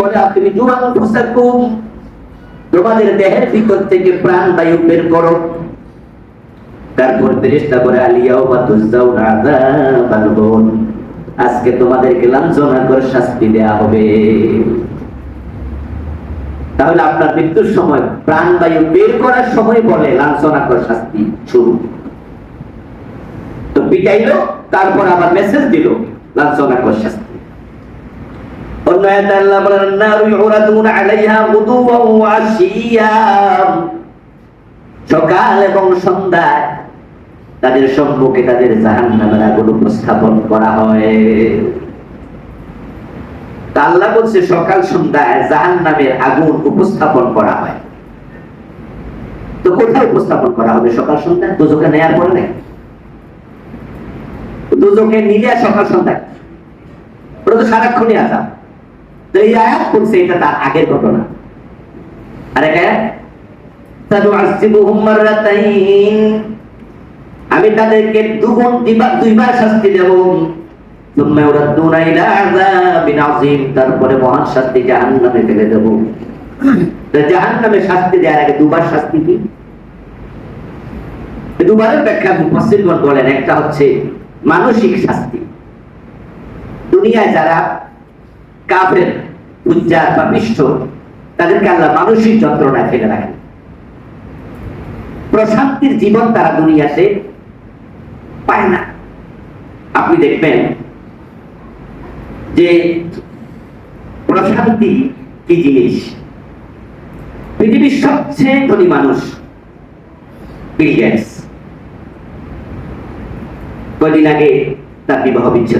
বলে আপনি জুয়ান ফুসাকুম তোমাদের দেহের ভিতর থেকে প্রাণ বায়ু বের করো। তারপর ফেরেশতা করে আলিয়াও বা তুজাও আজকে তোমাদেরকে শাস্তি দেয়া হবে। তাহলে আপনার মৃত্যুর সময় প্রাণ বায়ু বের করার সময় বলে লাঞ্ছনা করে শাস্তি শুরু। তো পিটাইলো, তারপর আবার মেসেজ দিল, লাঞ্ছনা করে শাস্তি। অন্য আয়াতে আল্লাহ বলেন আলাইহা ওয়া সকাল এবং সন্ধ্যায় তাদের সম্মুখে তাদের জাহান্নামের আগুন উপস্থাপন করা হয়। আল্লাহ বলছে, সকাল সন্ধ্যায় জাহান্নামের আগুন উপস্থাপন করা হয়। তো কোথায় উপস্থাপন করা হবে সকাল সন্ধ্যায়? দুজকে নেয়ার পরে নাকি? দুজকে নিলে সকাল সন্ধ্যায়। তো সারাক্ষণই আসা তো এই আয়াত বলছে, এটা তার আগের ঘটনা। আর এক আমি তাদেরকে দুগুণ, দুইবার শাস্তি দেব। তারপরে মহান শাস্তি জাহান্নামে ফেলে দেব। তো জাহান্নামে শাস্তি দেওয়ার আগে দুবার শাস্তি কি? দুবারের ব্যাখ্যা মুফাসসিরগণ বলেন, একটা হচ্ছে মানসিক শাস্তি। দুনিয়ায় যারা কাফের, উজ্জার বা পৃষ্ঠ তাদেরকে আল্লাহ মানসিক যন্ত্রণায় ফেলে রাখেন। প্রশান্তির জীবন তারা দুনিয়াতে পায় না। আপনি দেখবেন যে প্রশান্তি কি জিনিস? পৃথিবীর সবচেয়ে ধনী মানুষ বিল গেটস। কদিন আগে তার বিবাহ বিচ্ছেদ